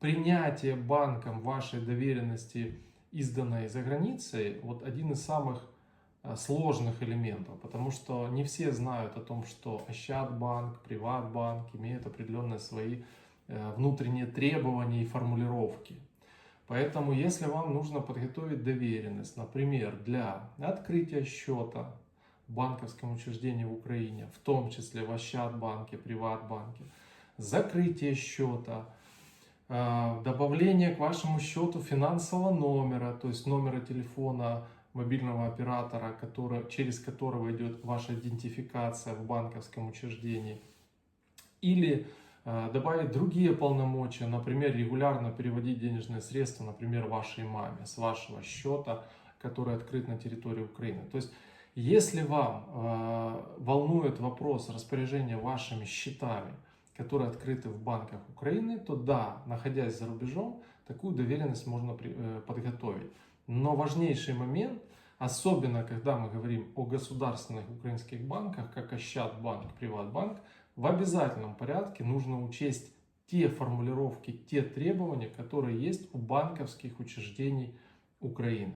принятие банком вашей доверенности, изданной за границей, вот один из самых э, сложных элементов, потому что не все знают о том, что Ощадбанк, Приватбанк имеют определенные свои э, внутренние требования и формулировки. Поэтому, если вам нужно подготовить доверенность, например, для открытия счета в банковском учреждении в Украине, в том числе в Ощадбанке, Приватбанке, закрытие счета, добавление к вашему счету финансового номера, то есть номера телефона мобильного оператора, который, через которого идет ваша идентификация в банковском учреждении, или э, добавить другие полномочия, например, регулярно переводить денежные средства, например, вашей маме с вашего счета, который открыт на территории Украины. То есть, если вам э, волнует вопрос распоряжения вашими счетами, которые открыты в банках Украины, то да, находясь за рубежом, такую доверенность можно э, подготовить. Но важнейший момент, особенно когда мы говорим о государственных украинских банках, как Ощадбанк, Приватбанк, в обязательном порядке нужно учесть те формулировки, те требования, которые есть у банковских учреждений Украины.